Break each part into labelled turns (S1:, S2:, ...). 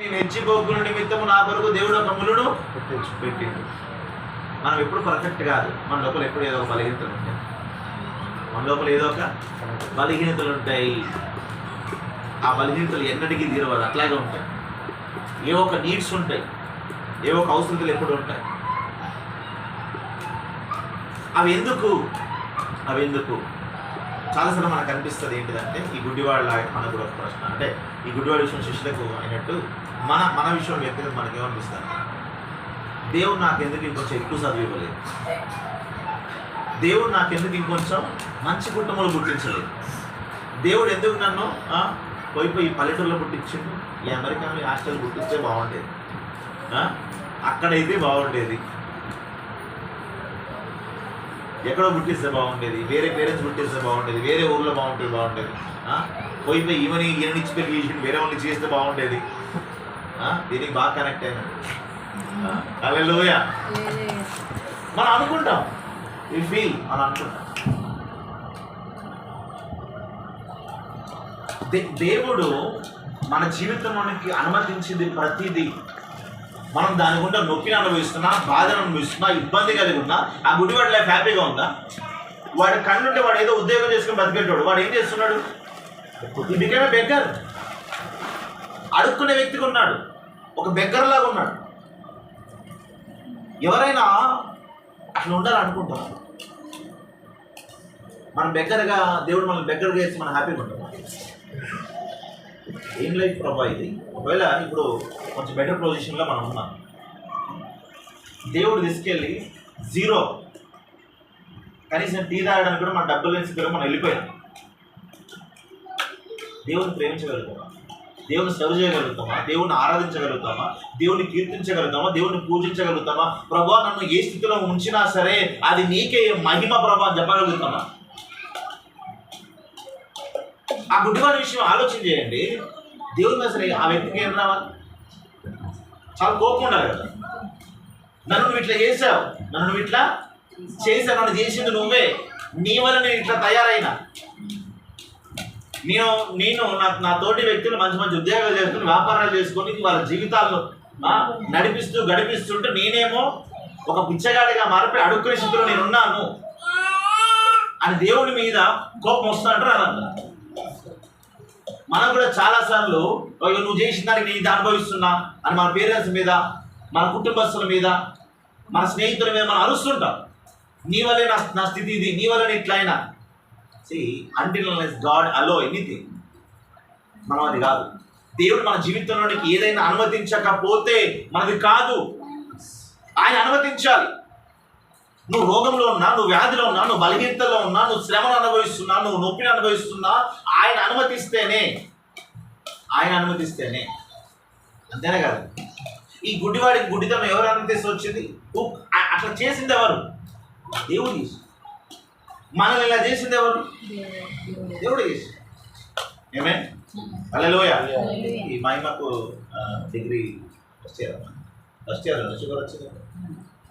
S1: నేను నిమిత్తము నా కొరకు దేవుడు ఒక ములుడు పెట్టిండు. మనం ఎప్పుడు పర్ఫెక్ట్ కాదు. మన లోపల ఎప్పుడు ఏదో ఒక బలహీనతలు ఉంటాయి. మన లోపల ఏదో ఒక బలహీనతలు ఉంటాయి. ఆ బలహీనతలు ఎన్నటికీ తీరవదు. అట్లాగే ఉంటాయి. ఏ ఒక నీడ్స్ ఉంటాయి. ఏ ఒక అవసరతలు ఎప్పుడు ఉంటాయి. అవి ఎందుకు? అవి ఎందుకు? చాలాసార్లు మనకు అనిపిస్తుంది ఏంటిదంటే ఈ గుడ్డివాళ్ళ మనకు కూడా ఒక ప్రశ్న. అంటే ఈ గుడ్డివాడి విషయం శిష్యులకు అయినట్టు మన మన విషయం వ్యక్తిగత మనకి దేవుడు నాకు ఎందుకు ఇంకొంచెం ఎక్కువ చదువు ఇవ్వలేదు? దేవుడు నాకు ఎందుకు ఇంకొంచెం మంచి కుటుంబంలో పుట్టించలేదు? దేవుడు ఎందుకు నన్ను పోయిపోయి పల్లెటూరులో పుట్టించిండు? ఈ అమెరికాలో హాస్టల్ పుట్టించే బాగుండేది? అక్కడైతే బాగుండేది. ఎక్కడో పుట్టిస్తే బాగుండేది వేరే పేరెంట్స్ పుట్టిస్తే బాగుండేది వేరే ఊర్లో బాగుంటుంది బాగుండేది. ఆ? పోయి పోయి ఈవెన్ ఈయన నుంచి పెళ్ళి చేసి వేరే వాళ్ళని చేస్తే బాగుండేది. దీనికి బాగా కనెక్ట్ అయినా. లోయ మనం అనుకుంటాం. ఈ ఫీల్ మనం అనుకుంటాం. దే- దేవుడు మన జీవితంలోనికి అనుమతించింది ప్రతిదీ మనం దాని గుండా నొప్పిని అనుభవిస్తున్నా బాధను అనుభవిస్తున్నా ఇబ్బంది కలిగి ఉన్నా ఆ గుడివాడి లైఫ్ హ్యాపీగా ఉందా? వాడి కళ్ళుంటే వాడు ఏదో ఉద్యోగం చేసుకుని బతికేటోడు. వాడు ఏం చేస్తున్నాడు? ఈ బికేమే బెగ్గర్ అడుక్కునే వ్యక్తిగా ఉన్నాడు. ఒక బెగ్గర్ లాగా ఉన్నాడు. ఎవరైనా అట్లా ఉండాలనుకుంటాం మనం బెగ్గరగా దేవుడు మనం బెగ్గరగా చేసి మనం హ్యాపీగా ఉంటాం. ఏం లైఫ్ ప్రభా ఇది. ఒకవేళ ఇప్పుడు కొంచెం బెటర్ పొజిషన్లో మనం ఉన్నాం. దేవుడు తీసుకెళ్ళి జీరో కనీసం టీ తాగడానికి కూడా మన డబ్బులు లేని స్థితిలో మనం వెళ్ళిపోయాం. దేవుని ప్రేమించగలుగుతామా? దేవుని సర్వ్ చేయగలుగుతామా? దేవుని ఆరాధించగలుగుతామా? దేవుని కీర్తించగలుగుతామా? దేవుని పూజించగలుగుతామా? ప్రభా నన్ను ఏ స్థితిలో ఉంచినా సరే అది నీకే మహిమ ప్రభా చెప్పగలుగుతామా? ఆ గుడ్డివాడి విషయం ఆలోచన చేయండి. దేవుని అసలు ఆ వ్యక్తికి ఏం రావాలి? చాలా కోపం ఉండాలి కదా. నన్ను నువ్వు ఇట్లా చేసావు నన్ను నువ్వు ఇట్లా చేసావు నన్ను చేసింది నువ్వే. నీ వల్ల నేను ఇట్లా తయారైనా. నేను నేను నా నా తోటి వ్యక్తులు మంచి మంచి ఉద్యోగాలు చేసుకుని వ్యాపారాలు చేసుకొని వాళ్ళ జీవితాల్లో నడిపిస్తూ గడిపిస్తుంటే నేనేమో ఒక పిచ్చగాడిగా మారిపోయి అడుక్కునే స్థితిలో నేను ఉన్నాను అని దేవుడి మీద కోపం వస్తుందంటారు? అదంతా మనం కూడా చాలా సార్లు నువ్వు చేసిన దానికి నేను ఇది అనుభవిస్తున్నా అని మన పేరెంట్స్ మీద మన కుటుంబస్తుల మీద మన స్నేహితుల మీద మనం అరుస్తుంటాం. నీ వల్లే నా నా స్థితి ఇది నీ వల్లనే ఇట్లయినా see until God allow anything మనం అది కాదు. దేవుడు మన జీవితంలోనికి ఏదైనా అనుమతించకపోతే మనది కాదు. ఆయన అనుమతించాలి. నువ్వు రోగంలో ఉన్నా నువ్వు వ్యాధిలో ఉన్నా నువ్వు బలహీనతలో ఉన్నా నువ్వు శ్రమను అనుభవిస్తున్నా నువ్వు నొప్పిని అనుభవిస్తున్నా ఆయన అనుమతిస్తేనే ఆయన అనుమతిస్తేనే. అంతేనే కాదు? ఈ గుడ్డివాడికి గుడ్డితనం ఎవరు అనుమతిస్తే వచ్చింది? అట్లా చేసింది ఎవరు? దేవుడు చేసి మనల్ని ఇలా చేసింది ఎవరు? దేవుడు చేసి ఏమే అలలోయ ఈ మహిమకు degree first year first year sugar వచ్చింది.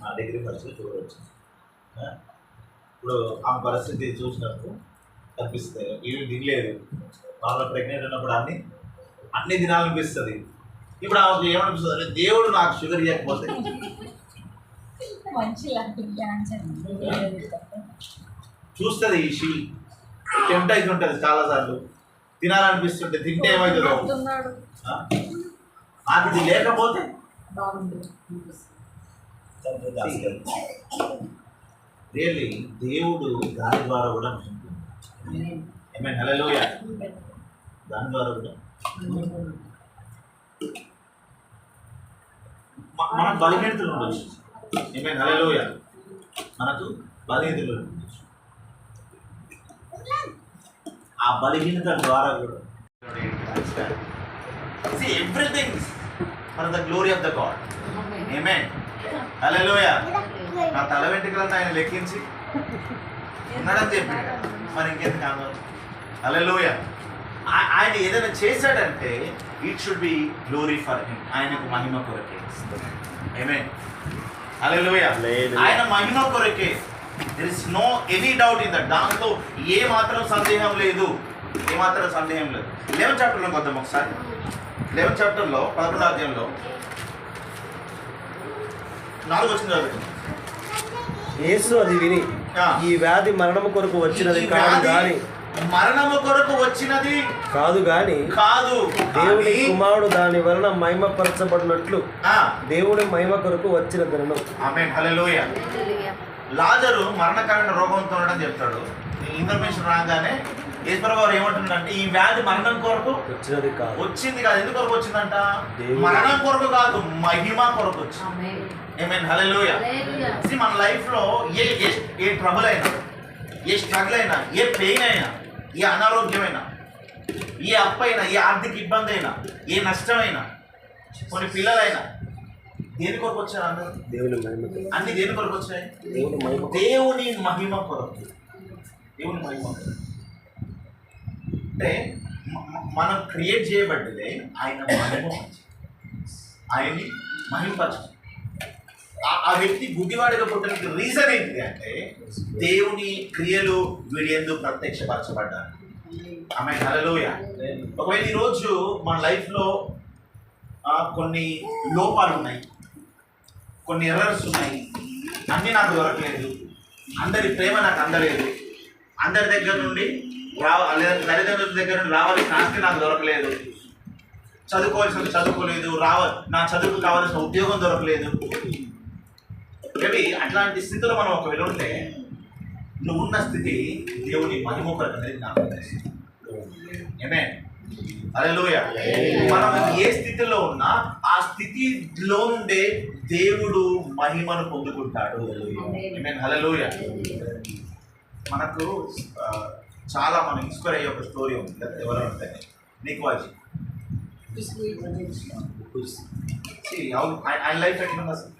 S1: ఆ డిగ్రీ ఫస్ట్ ఇయర్ షుగర్ వచ్చింది. ఆ? ఇప్పుడు ఆమె పరిస్థితి చూసినప్పుడు కనిపిస్తుంది. ఇవి తినలేదు. వాళ్ళ ప్రెగ్నెంట్ ఉన్నప్పుడు అన్ని అన్ని తినాలనిపిస్తుంది. ఇప్పుడు ఆమెకు ఏమనిపిస్తుంది అంటే దేవుడు నాకు షుగర్ ఇవ్వకపోతే చూస్తుంది ఈ షీ. టెంప్ట్ అవుతుంటుంది చాలాసార్లు. తినాలనిపిస్తుంటే తింటే ఏమవుతుందో ఆ? నాకు ఇది లేకపోతే రియల్లీ దేవుడు దాని ద్వారా కూడా ఏమైనా హలోయ దాని ద్వారా కూడా. మనం బలహీనతలు ఉండొచ్చు. ఏమైనా హలోయ మనకు బలహీనతలు ఉండొచ్చు. ఆ బలహీనత ద్వారా కూడా. Everything for the glory of the God ఏమే హలోయ నా తల వెంట్రుకలను ఆయన లెక్కించి ఉన్నాడని చెప్పి మరి ఇంకెందుకు ఆనందం హలోయ ఆయన ఏదైనా చేశాడంటే it should be glory for him ఆయనకు మహిమ కొరకే. ఏమే
S2: Hallelujah.
S1: ఆయన మహిమ కొరకే. There is no any doubt in that దాంట్లో ఏ మాత్రం సందేహం లేదు. ఏ మాత్రం సందేహం లేదు. లెవెన్ చాప్టర్లో కొద్దాం ఒకసారి. లెవెన్ చాప్టర్లో పదకొండు అధ్యాయంలో. నాలుగు వచ్చింది
S2: యేసు అది విని. ఈ వ్యాధి మరణము కొరకు వచ్చినది కాదు గాని.
S1: మరణము కొరకు వచ్చినది
S2: కాదు గాని
S1: కాదు
S2: దేవుని కుమారుడు దాని వలన మహిమపరచబడినట్లు
S1: ఆ,
S2: దేవుని మహిమ కొరకు వచ్చిన
S1: ఆమేన్ హల్లెలూయా. లాజరు మరణకరమైన రోగంతో ఉండడం చెప్తాడు. ఇన్ఫర్మేషన్ రాగానే ఈశ్వరరావు గారు ఏమంటున్నాడంటే ఈ వ్యాధి మరణం కొరకు
S2: వచ్చినది కాదు.
S1: వచ్చింది కాదు. ఎందుకు కొరకు వచ్చిందంట. మరణం కొరకు కాదు మహిమ కొరకు వచ్చింది. ఏమేన్ మన లైఫ్లో ఏ ఏ ట్రబుల్ అయినా ఏ స్ట్రగుల్ అయినా ఏ పెయిన్ అయినా ఏ అనారోగ్యమైనా ఏ అప్పు అయినా ఏ ఆర్థిక ఇబ్బంది అయినా ఏ నష్టమైనా కొన్ని పిల్లలైనా దేని కొరకు వచ్చారు అందరూ?
S2: దేవుని మహిమ కొరకు.
S1: అన్ని దేని కొరకు వచ్చాయి?
S2: దేవుని మహిమ కొరకు.
S1: దేవుని మహిమ కొరకు. దేవుని మహిమ కొరకు. అంటే మనం క్రియేట్ చేయబడ్డదే ఆయన మహిమ ఆయన్ని మహిమపరచు ఆ- వ్యక్తి గుడ్డివాడిగా పుట్టడానికి రీజన్ ఏంటి అంటే దేవుని క్రియలు వీడి ఎందు ప్రత్యక్షపరచబడ్డారు. ఆమె కలలోయ ఒకవేళ ఈరోజు మన లైఫ్లో కొన్ని లోపాలు ఉన్నాయి కొన్ని ఎర్రర్స్ ఉన్నాయి అన్నీ నాకు దొరకలేదు అందరి ప్రేమ నాకు అందలేదు అందరి దగ్గర నుండి రావ తల్లిదండ్రుల దగ్గర నుండి రావాల్సిన ఆస్తి నాకు దొరకలేదు. చదువుకోవాల్సిన చదువుకోలేదు రావ నా చదువుకు కావాల్సిన ఉద్యోగం దొరకలేదు. మేబీ అట్లాంటి స్థితిలో మనం ఒకవేళ ఉంటే నువ్వు ఉన్న స్థితి దేవుని మహిమ కొరకు అనేది నాకు ఏమే హల్లెలూయ మనం ఏ స్థితిలో ఉన్నా ఆ స్థితిలో ఉండే దేవుడు మహిమను పొందుకుంటాడు. ఆమేన్ మనకు చాలా మనం ఇన్స్పైర్ అయ్యే ఒక స్టోరీ ఉంది. కదా ఎవరు అంటే నీకు ఆయన లైఫ్ ఎట్లుంది అసలు?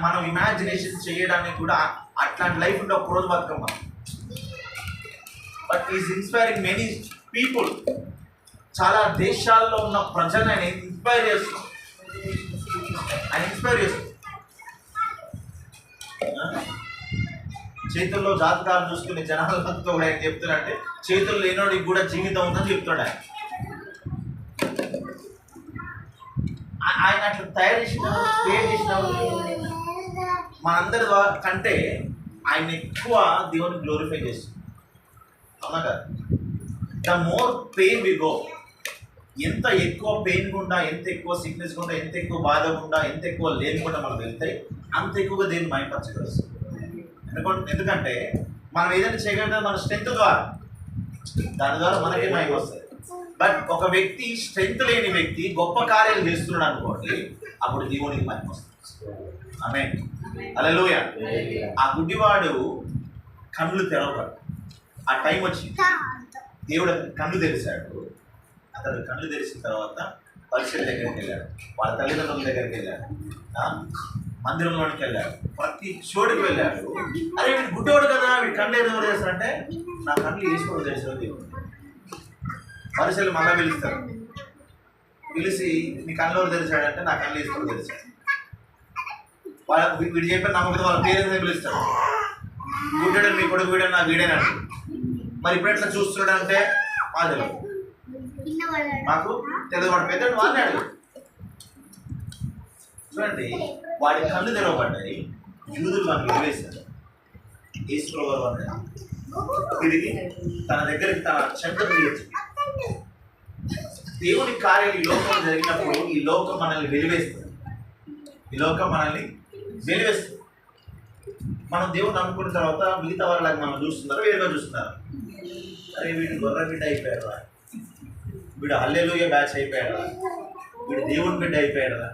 S1: మనం ఇమాజినేషన్ చేయడానికి కూడా అట్లాంటి లైఫ్ ఉంటే ఒక రోజు బతుకం మనం but is inspiring many people చాలా దేశాల్లో ఉన్న ప్రజలను ఆయన ఇన్స్పైర్ చేస్తున్నాం ఆయన ఇన్స్పైర్ చేస్తున్నాం చేతుల్లో జాతకాలు చూసుకునే జనాలతో కూడా ఆయన చెప్తున్నాడంటే చేతులు లేనోడికి కూడా జీవితం ఉందని చెప్తున్నాడు ఆయన. ఆయన అట్లా తయారు చేసిన క్రియేట్ చేసిన మనందరి ద్వారా కంటే ఆయన ఎక్కువ దేవుని గ్లోరిఫై చేస్తుంది. అవునా కదా? The more pain we go ఎంత ఎక్కువ పెయిన్ గుండా ఎంత ఎక్కువ సిక్నెస్ గుండా ఎంత ఎక్కువ బాధ గుండా ఎంత ఎక్కువ లేని గుండా మనం వెళ్తే అంత ఎక్కువగా దేన్ని పచ్చగలుస్తుంది ఎందుకంటే ఎందుకంటే మనం ఏదైనా చేయగలిగితే మన స్ట్రెంత్ ద్వారా. దాని ద్వారా మనకే మైక్ వస్తుంది. బట్ ఒక వ్యక్తి స్ట్రెంత్ లేని వ్యక్తి గొప్ప కార్యాలు చేస్తున్నాడు అనుకోండి అప్పుడు దేవునికి మైక్ వస్తుంది. ఆమె అలలోయ ఆ గుడ్డివాడు కళ్ళు తెరవబడు ఆ టైం వచ్చి దేవుడు కళ్ళు తెరిచాడు. అతడు కళ్ళు తెరిచిన తర్వాత పరిచయం దగ్గరికి వెళ్ళాడు. వాళ్ళ తల్లిదండ్రుల దగ్గరికి వెళ్ళాడు? మందిరంలోనికి వెళ్ళాడు ప్రతి చోటుకి వెళ్ళాడు అరే వీడు గుడ్డోడు కదా వీడు కళ్ళు ఏదో చేస్తారంటే నా కళ్ళు వేసుకోవడం తెలిసిన దేవుడు. పరిచయం మళ్ళా పిలుస్తారు. పిలిచి నీ కళ్ళు ఎవరు తెరిచాడంటే నా కళ్ళు వేసుకోవడం తెలిసాడు వాళ్ళ వీడు చెప్పిన నమ్మకం వాళ్ళ పేరెంట్స్ పిలుస్తారు? గుడ్డడు మీ కొడుకు వీడని నా వీడేనండి మరి ఇప్పుడు ఎట్లా చూస్తున్నాడు అంటే మా తెలియదు మాకు తెలుగు వాడు పెద్దడు అడుగు చూడండి వాడి కళ్ళు తెరవబడ్డాయి. యూదులు మనకు వదిలేశారు ఈశ్వర వారిని తిరిగి తన దగ్గరికి తన చెంత తీయచ్చు దేవుని కార్యాలు ఈ లోకం జరిగినప్పుడు ఈ లోకం మనల్ని వెలివేస్తుంది ఈ లోకం మనల్ని వెలివేస్తుంది మనం దేవుని నమ్ముకున్న తర్వాత మిగతా వాళ్ళకి మనం చూస్తున్నారు వేరుగా చూస్తున్నారు. అరే వీడు గొర్రె బిడ్డ అయిపోయాడు వీడు అల్లెలుగా బ్యాచ్ అయిపోయాడు వీడు దేవుని బిడ్డ అయిపోయాడురా.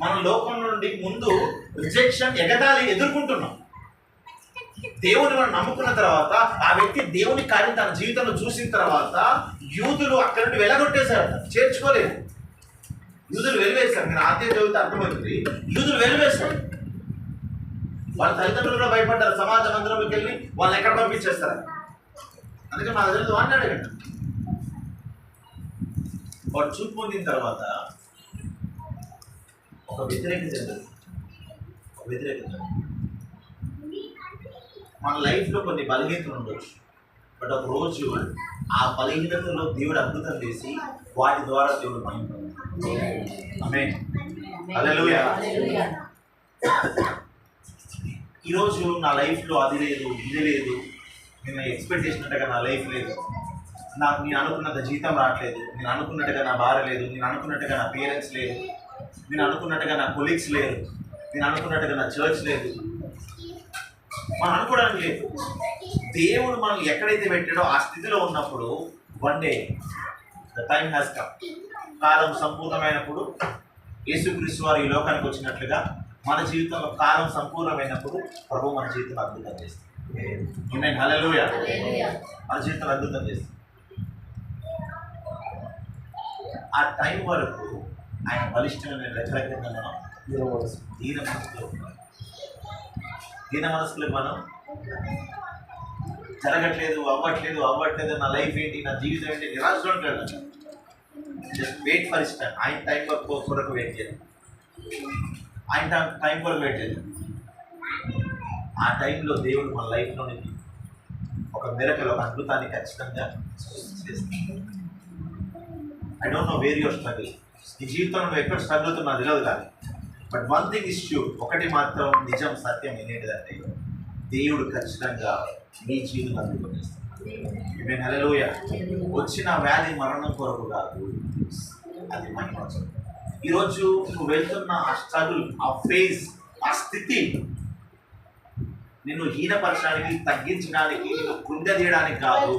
S1: మన లోకం నుండి ముందు రిజెక్షన్ ఎగతాళి ఎదుర్కొంటున్నాం. దేవుని మనం నమ్ముకున్న తర్వాత ఆ వ్యక్తి దేవుని కార్యం తన జీవితంలో చూసిన తర్వాత యూదులు అక్కడ నుండి వెలగొట్టేశారు చేర్చుకోలేదు. యూదులు వెలివేశారు. నేను ఆద్య చదివితే అర్థమవుతుంది. యూదులు వెలివేశారు. వాళ్ళ తల్లిదండ్రులు కూడా భయపడ్డారు. సమాజ మందిరంలోకి వెళ్ళి వాళ్ళని ఎక్కడ పంపించేస్తారు? అందుకే మా దగ్గర వాడినాడు వాడు చూపు పొందిన తర్వాత ఒక వ్యతిరేకత జరుగుతుంది ఒక మన లైఫ్లో కొన్ని బలహీనతలు ఉండొచ్చు. బట్ ఒక రోజు ఆ బలహీనతలో దేవుడు అద్భుతం చేసి వాటి ద్వారా దేవుడు మహిమ ఆమె హల్లెలూయా ఈరోజు నా లైఫ్లో అది లేదు ఇది లేదు. నేను ఎక్స్పెక్ట్ చేసినట్టుగా నా లైఫ్ లేదు. నాకు నేను అనుకున్నంత జీతం రావట్లేదు. నేను అనుకున్నట్టుగా నా భార్య లేదు. నేను అనుకున్నట్టుగా నా పేరెంట్స్ లేదు. నేను అనుకున్నట్టుగా నా కొలీగ్స్ లేరు నేను అనుకున్నట్టుగా నా చర్చ్ లేదు. మనం అనుకోవడానికి లేదు. దేవుడు మనం ఎక్కడైతే పెట్టాడో ఆ స్థితిలో ఉన్నప్పుడు one day the time has come కాలం సంపూర్ణమైనప్పుడు యేసుక్రీస్తు వారు ఈ లోకానికి వచ్చినట్లుగా మన జీవితంలో కాలం సంపూర్ణమైనప్పుడు ప్రభు మన జీవితం అద్భుతం చేస్తుంది నేను మన జీవితం అద్భుతం చేస్తుంది ఆ టైం వరకు ఆయన బలిష్టమైన రెచ్చలకింద మనం
S2: దీన మనసు
S1: దీన మనసులో ఉండాలి దీన మనసులో మనం జరగట్లేదు అవ్వట్లేదు అవ్వట్లేదు నా లైఫ్ ఏంటి నా జీవితం ఏంటి నిరాశలో ఉంటాడు just wait for is time ఆయన టైం వరకు కొరకు వెయిట్ చేయాలి. ఆయన టైం టైం కొరకు వెయిట్ చేయాలి. ఆ టైంలో దేవుడు మన లైఫ్లోనికి ఒక మిరకలు ఒక అద్భుతాన్ని ఖచ్చితంగా చేస్తాడు. I don't know where your struggle నీ జీవితంలో నువ్వు ఎక్కడ స్ట్రగుల్ అవుతున్నా తెలియదు కానీ బట్ వన్ థింగ్ ఇష్యూ ఒకటి మాత్రం నిజం సత్యం ఏంటిదంటే దేవుడు ఖచ్చితంగా నీ జీవితం అందుకునేస్తాడు మేము నెలలోయ వచ్చిన వ్యాధి మరణం కొరకు కాదు అది మహిమ ఈరోజు నువ్వు వెళ్తున్న ఆ స్ట్రగుల్ ఆ ఫేజ్ ఆ స్థితి నిన్ను హీనపరచడానికి తగ్గించడానికి నిన్ను కృంగదీయడానికి కాదు.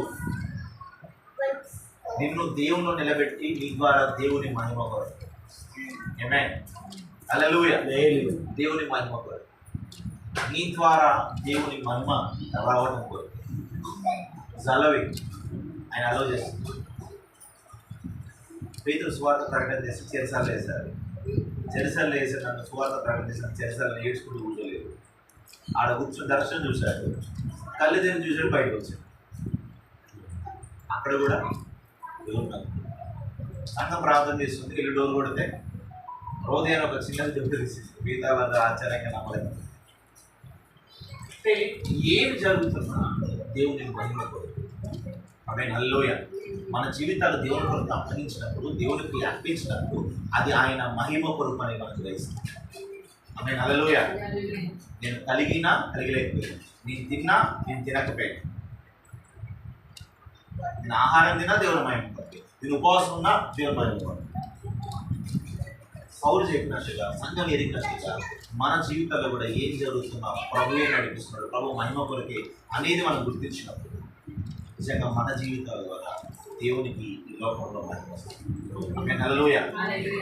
S1: నిన్ను దేవుళ్ళు నిలబెట్టి నీ ద్వారా దేవుని మహిమ కొరకు. ఏమే అలలుయ దేవుని మహిమ కొరకు. నీ ద్వారా దేవుని మహిమ రావడం కొరకు. జలవి. ఆయన అలో చేస్తుంది పేదలు స్వార్థ ప్రకటన చేసి చెరసాలు వేశారు. చెరసాలు వేసి నన్ను స్వార్థ ప్రకటన చేసిన చెరసాలను ఏడ్చుకుంటూ కూర్చోలేదు ఆడ కూర్చొని దర్శనం చూశాడు. కళ్ళు తెరిచి చూసాడు బయటకు వచ్చాడు. అక్కడ కూడా నాకు. సంఘం ప్రార్థన చేస్తుంది ఇల్లు డోర్ కొడితే హృదయం ఒక చిన్నది దెబ్బ తీసింది మిగతా వాళ్ళ ఆశ్చర్యంగా నమ్మలేదు. అంటే ఏం జరుగుతున్నా దేవుని మహిమ కొరకు. ఆమె నల్లోయ మన జీవితాలు దేవుని కొరకు అప్పగించినప్పుడు దేవునికి అర్పించినప్పుడు అది ఆయన మహిమ కొరకు అని మనకు తెలుస్తుంది ఆమె నల్లలోయ నేను కలిగినా కలిగలేకపోయాను. నేను తిన్నా నేను తినకపోయాను. నేను ఆహారం తిన్నా దేవుని మహిమ కొరకు నేను ఉపవాసం ఉన్నా దేవుని మహిమ కొరకు పౌరు చెప్పినట్టుగా సంఘం ఎరిగినట్టుగా మన జీవితాల్లో కూడా ఏం జరుగుతున్నా ప్రభువే నడిపిస్తున్నాడు ప్రభు మహిమ కొరకే అనేది మనం గుర్తించినప్పుడు నిజంగా మన జీవితాల ద్వారా దేవునికి ఈ లోకంలో మహిమ వస్తుంది.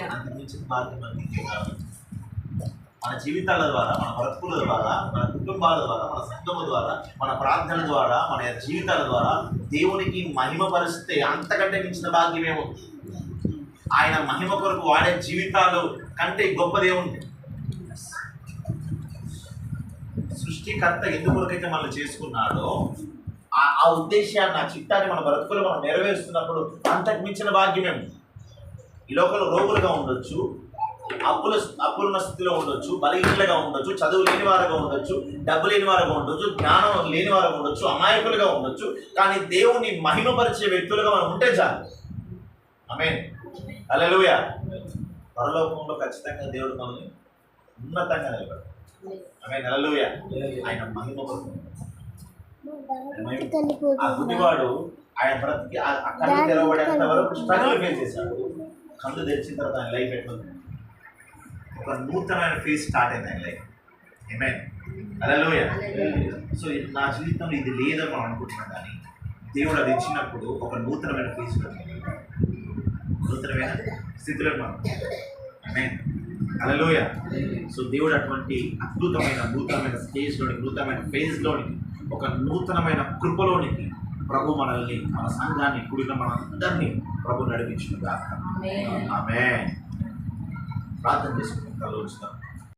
S1: అంతకుమించిన భాగ్యం మనకి. మన జీవితాల ద్వారా మన బ్రతుకుల ద్వారా మన కుటుంబాల ద్వారా మన సంఘము ద్వారా మన ప్రార్థన ద్వారా మన జీవితాల ద్వారా దేవునికి మహిమ పరిస్థితి అంతకంటే మించిన భాగ్యం ఏముంది ఆయన మహిమ కొరకు వాడే జీవితాలు కంటే గొప్ప ఉంది సృష్టికర్త ఎందుకు కొరకైతే మనం చేసుకున్నాడో ఆ ఆ ఉద్దేశాన్ని ఆ చిత్తాన్ని మన బ్రతుకులు మనం నెరవేరుస్తున్నప్పుడు అంతకు మించిన భాగ్యమేమి ఈ లోకంలో రోగులుగా ఉండొచ్చు అప్పుల అప్పులున్న స్థితిలో ఉండొచ్చు బలహీనలుగా ఉండొచ్చు చదువు లేని వారుగా ఉండొచ్చు డబ్బు లేని వారుగా ఉండొచ్చు జ్ఞానం లేని వారుగా ఉండొచ్చు అమాయకులుగా ఉండొచ్చు కానీ దేవుని మహిమపరిచే వ్యక్తులుగా మనం ఉంటే చాలు. ఆమె అలెలుయ పరలోకంలో ఖచ్చితంగా దేవుడు మనల్ని ఉన్నతంగా నిలబడు ఆమె అలెలుయ ఆయన మహిమ ఆ గుడివాడు ఆయన బ్రతికి అక్కడ ఆ కళ్ళు తెరవబడేంత వరకు స్ట్రగుల్ ఫేస్ చేశాడు. కళ్ళు తెరిచిన తర్వాత ఆయన లైఫ్ ఎట్లుంది? ఒక నూతనమైన ఫేజ్ స్టార్ట్ అయింది ఆయన లైఫ్ ఏమే అలలోయ సో నా జీవితంలో ఇది లేదని మనం అనుకుంటున్నాం కానీ దేవుడు అది ఇచ్చినప్పుడు ఒక నూతనమైన ఫేజ్ నూతనమైన స్థితిలో మనం ఆమె అలలోయ సో దేవుడు అటువంటి అద్భుతమైన నూతనమైన స్టేజ్లోని నూతనమైన ఫేజ్లోని ఒక నూతనమైన కృపలోనికి ప్రభు మనల్ని మన సంఘాన్ని కూడిన మనందరినీ ప్రభు నడిపించుగా ఆమె ప్రార్థన చేసుకుంటాం కళ్ళు ఉంచుతాం